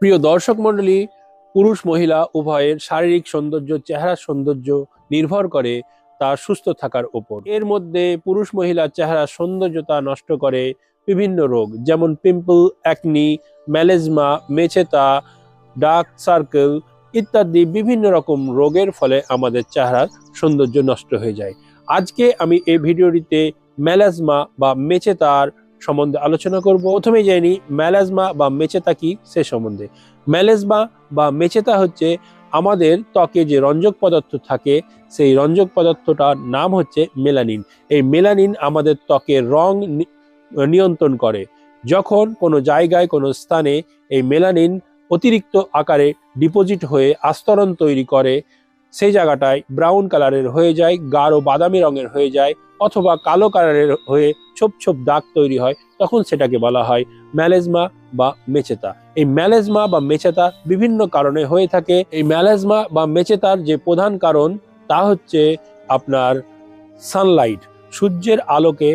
প্রিয় দর্শক মণ্ডলী, পুরুষ মহিলা উভয়ের শারীরিক সৌন্দর্য, চেহারা সৌন্দর্য নির্ভর করে তার সুস্থ থাকার উপর এর মধ্যে পুরুষ মহিলা চেহারা সৌন্দর্যতা নষ্ট করে বিভিন্ন রোগ, যেমন পিম্পল অ্যাকনি ম্যালেজমা মেছেতা ডার্ক সার্কেল ইত্যাদি বিভিন্ন রকম রোগের ফলে আমাদের চেহারার সৌন্দর্য নষ্ট হয়ে যায়। আজকে আমি এই ভিডিওটিতে ম্যালাজমা বা মেচেতার সম্বন্ধে আলোচনা করব। প্রথমে জানি ম্যালাজমা বা মেচেতা কি সে সম্বন্ধে। ম্যালেজমা বা মেচেতা হচ্ছে আমাদের ত্বকে যে রঞ্জক পদার্থ থাকে, সেই রঞ্জক পদার্থটার নাম হচ্ছে মেলানিন। এই মেলানিন আমাদের ত্বকের রং নিয়ন্ত্রণ করে। যখন কোনো জায়গায়, কোনো স্থানে এই মেলানিন অতিরিক্ত আকারে ডিপোজিট হয়ে আস্তরণ তৈরি করে সেই জায়গাটায় ব্রাউন কালারের হয়ে যায়, গাঢ় বাদামি রঙের হয়ে যায় অথবা কালো কালারের হয়ে ছোপ ছোপ দাগ তৈরি হয়, তখন সেটাকে বলা হয় ম্যালেজমা বা মেচেতা এই ম্যালেজমা বা মেচেতা বিভিন্ন কারণে হয়ে থাকে। এই ম্যালেজমা বা মেচেতার যে প্রধান কারণ, তা হচ্ছে আপনার সানলাইট সূর্যের আলোকে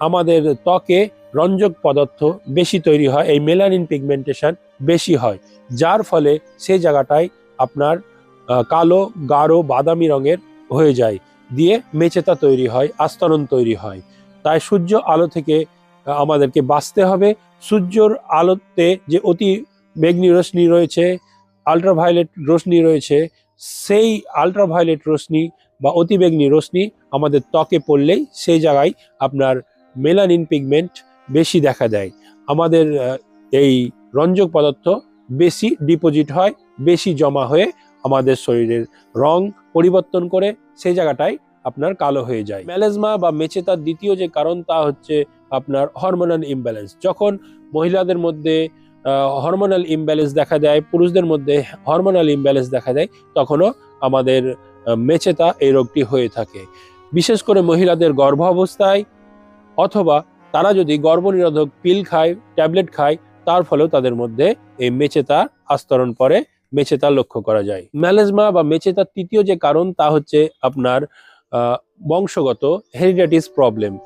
আমাদের ত্বকে রঞ্জক পদার্থ বেশি তৈরি হয়, এই মেলানিন পিগমেন্টেশন বেশি হয়, যার ফলে সেই জায়গাটায় আপনার কালো, গাঢ়, বাদামি রঙের হয়ে যায়। দিয়ে মেচেতা তৈরি হয়, আস্তরণ তৈরি হয়। তাই সূর্য আলো থেকে আমাদেরকে বাঁচতে হবে। সূর্যর আলোতে যে অতি বেগনি রশ্মি রয়েছে আল্ট্রাভায়োলেট রশ্মি রয়েছে, সেই আল্ট্রাভায়োলেট রশ্মি বা অতিবেগনি রশ্মি আমাদের ত্বকে পড়লেই সেই জায়গায় আপনার মেলানিন পিগমেন্ট বেশি দেখা দেয়। আমাদের এই রঞ্জক পদার্থ বেশি ডিপোজিট হয়, বেশি জমা হয়ে আমাদের শরীরের রং পরিবর্তন করে সেই জায়গাটায় আপনার কালো হয়ে যায়। ম্যালেজমা বা মেচেতার দ্বিতীয় যে কারণ তা হচ্ছে আপনার হরমোনাল ইমব্যালেন্স যখন মহিলাদের মধ্যে হরমোনাল ইমব্যালেন্স দেখা দেয়, পুরুষদের মধ্যে হরমোনাল ইমব্যালেন্স দেখা দেয়, তখনও আমাদের মেচেতা এই রোগটি হয়ে থাকে। বিশেষ করে মহিলাদের গর্ভ অবস্থায় অথবা তারা যদি গর্ভনিরোধক পিল খায়, ট্যাবলেট খায়, তার ফলেও তাদের মধ্যে এই মেচেতা আস্তরণ পরে মেচেতা লক্ষ্য করা যায়। ম্যালেজমা বা মেচেতার তৃতীয় যে কারণ তা হচ্ছে আপনার বংশগত হেরিডাইটিস প্রবলেম।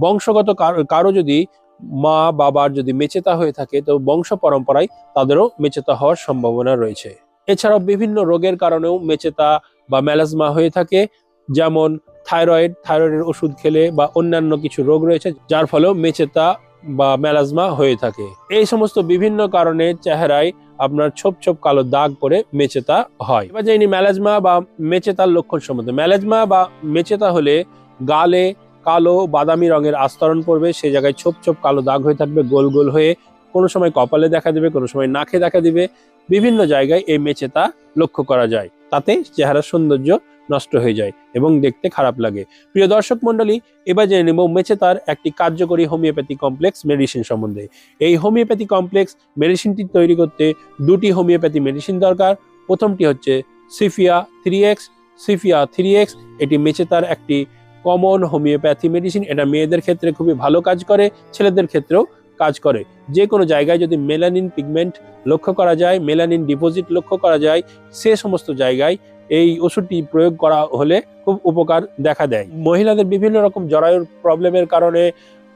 বংশগত কারো- যদি মা, বাবার যদি মেচেতা হয়ে থাকে, তো বংশ পরম্পরায় তাদেরও মেচেতা হওয়ার সম্ভাবনা রয়েছে। এছাড়াও বিভিন্ন রোগের কারণেও মেচেতা বা ম্যালাজমা হয়ে থাকে, যেমন থাইরয়েড, থাইরয়েডের ওষুধ খেলে বা অন্যান্য কিছু রোগ রয়েছে, যার ফলেও মেচেতা বা মেলাজমা হয়ে থাকে। এই সমস্ত বিভিন্ন কারণে চেহারায় আপনার ছোপ ছোপ কালো দাগ পরে মেচেতা হয়। এবার জানি ম্যালাজমা বা মেচেতার লক্ষণ সম্বন্ধে। মেলাজমা বা মেচেতা হলে গালে কালো বাদামি রঙের আস্তরণ পড়বে সেই জায়গায় ছোপ ছোপ কালো দাগ হয়ে থাকবে, গোল গোল হয়ে কোনো সময় কপালে দেখা দেবে, কোনো সময় নাকে দেখা দিবে। বিভিন্ন জায়গায় এই মেচেতা লক্ষ্য করা যায়। তাতে চেহারার সৌন্দর্য নষ্ট হয়ে যায় এবং দেখতে খারাপ লাগে। প্রিয় দর্শক মণ্ডলী, এবার জেনে নেব মেচেতার একটি কার্যকরী হোমিওপ্যাথি কমপ্লেক্স মেডিসিন সম্বন্ধে। এই হোমিওপ্যাথি কমপ্লেক্স মেডিসিনটি তৈরি করতে দুটি হোমিওপ্যাথি মেডিসিন দরকার। প্রথমটি হচ্ছে sepia three X. Sepia three X এটি মেচেতার একটি কমন হোমিওপ্যাথি মেডিসিন। এটা মেয়েদের ক্ষেত্রে খুবই ভালো কাজ করে, ছেলেদের ক্ষেত্রেও কাজ করে। যে কোনো জায়গায় যদি মেলানিন পিগমেন্ট লক্ষ্য করা যায়, মেলানিন ডিপোজিট লক্ষ্য করা যায়, সে সমস্ত জায়গায় এই ওষুধটি প্রয়োগ করা হলে খুব উপকার দেখা দেয়। মহিলাদের বিভিন্ন রকম জরায়ুর প্রবলেমের কারণে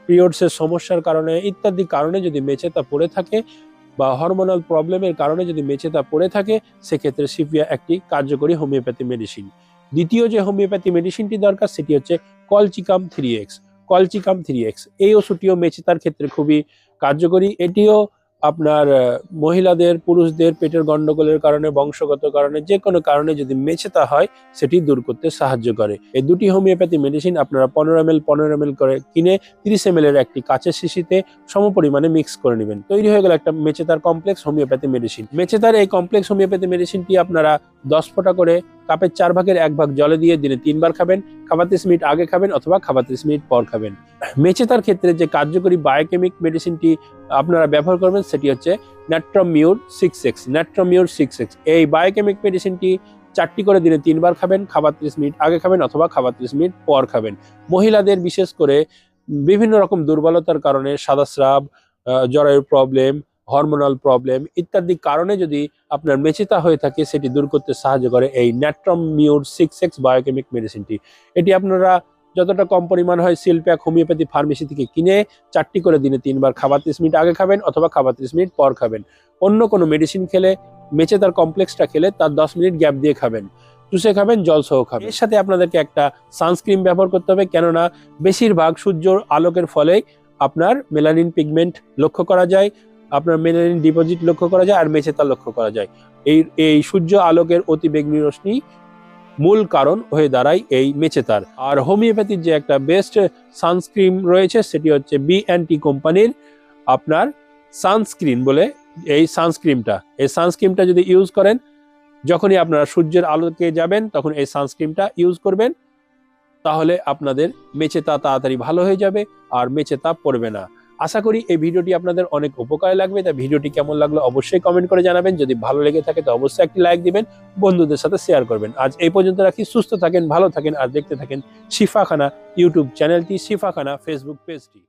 পিরিয়ডসের সমস্যার কারণে ইত্যাদি কারণে যদি মেচেতা পড়ে থাকে বা হরমোনাল প্রবলেমের কারণে যদি মেচেতা পড়ে থাকে, সেক্ষেত্রে সিপিয়া একটি কার্যকরী হোমিওপ্যাথি মেডিসিন দ্বিতীয় যে হোমিওপ্যাথি মেডিসিনটি দরকার, সেটি হচ্ছে colchicum three X colchicum three X এই ওষুধটিও মেচেতার ক্ষেত্রে খুবই কার্যকরী। এটিও আপনার মহিলাদের, পুরুষদের পেটের গন্ডগোলের কারণে, বংশগত কারণে, যে কোনো কারণে যদি মেছেতা হয়, সেটি দূর করতে সাহায্য করে। এই দুটি হোমিওপ্যাথি মেডিসিন আপনারা পনেরো এম এল পনেরো এম এল করে কিনে তিরিশ এম এর একটি কাঁচের শিশিতে সম পরিমাণে মিক্স করে নেবেন। তৈরি হয়ে গেল একটা মেচেতার কমপ্লেক্স হোমিওপ্যাথি মেডিসিন মেচেতার এই কমপ্লেক্স হোমিওপ্যাথি মেডিসিনটি আপনারা দশ ফোঁটা করে কাপের চার ভাগের এক ভাগ জলে দিয়ে দিনে তিনবার খাবেন খাবার ত্রিশ মিনিট আগে খাবেন অথবা খাবার ত্রিশ মিনিট পর খাবেন। মেচেতার ক্ষেত্রে যে কার্যকরী বায়োকেমিক মেডিসিনটি আপনারা ব্যবহার করবেন সেটি হচ্ছে natrum mur six X natrum mur six X এই বায়োকেমিক মেডিসিনটি চারটি করে দিনে তিনবার খাবেন খাবার ত্রিশ মিনিট আগে খাবেন অথবা খাবার ত্রিশ মিনিট পর খাবেন। মহিলাদের বিশেষ করে বিভিন্ন রকম দুর্বলতার কারণে সাদাস্রাব আহ, জরায়ুর প্রবলেম হরমোনাল প্রবলেম ইত্যাদি কারণে যদি আপনার মেচিতা হয়ে থাকে, সেটি দূর করতে সাহায্য করে এই ন্যাট্রমিউর সিক্স এক্স বায়োকেমিক মেডিসিনটি এটি আপনারা যতটা কম পরিমাণ হয় সিল প্যাক হোমিওপ্যাথি ফার্মেসি থেকে কিনে চারটি করে দিনে তিনবার খাবার ত্রিশ মিনিট আগে খাবেন অথবা খাবার ত্রিশ মিনিট পর খাবেন। অন্য কোনো মেডিসিন খেলে মেচে তার কমপ্লেক্সটা খেলে তার দশ মিনিট গ্যাপ দিয়ে খাবেন। চুষে খাবেন, জল সহ খাবেন। এর সাথে আপনাদেরকে একটা সানস্ক্রিন ব্যবহার করতে হবে, কেননা বেশিরভাগ সূর্যর আলোকের ফলে আপনার মেলানিন পিগমেন্ট লক্ষ্য করা যায়। আপনার মেলানিন ডিপোজিট লক্ষ্য করা যায় আর মেচেতা লক্ষ্য করা যায়। এই এই সূর্য আলোকের অতি বেগুনি রশ্মি মূল কারণ হয়ে দাঁড়ায় এই মেচেতার আর হোমিওপ্যাথির যে একটা বেস্ট সানস্ক্রিন রয়েছে সেটি হচ্ছে বি অ্যান্টি কোম্পানির আপনার সানস্ক্রিন বলে এই সানস্ক্রিনটা এই সানস্ক্রিনটা যদি ইউজ করেন, যখনই আপনারা সূর্যের আলোকে যাবেন, তখন এই সানস্ক্রিনটা ইউজ করবেন, তাহলে আপনাদের মেচেতা তাড়াতাড়ি ভালো হয়ে যাবে আর মেচেতা পড়বে না। আশা করি এই ভিডিওটি আপনাদের অনেক উপকার লাগবে। তাই ভিডিওটি কেমন লাগল অবশ্যই কমেন্ট করে জানাবেন। যদি ভালো লেগে থাকে তো অবশ্যই একটি লাইক দিবেন, বন্ধুদের সাথে শেয়ার করবেন। আজ এই পর্যন্ত রাখি। সুস্থ থাকেন, ভালো থাকেন, আর দেখতে থাকেন শিফাখানা ইউটিউব চ্যানেলটি, শিফাখানা ফেসবুক পেজটি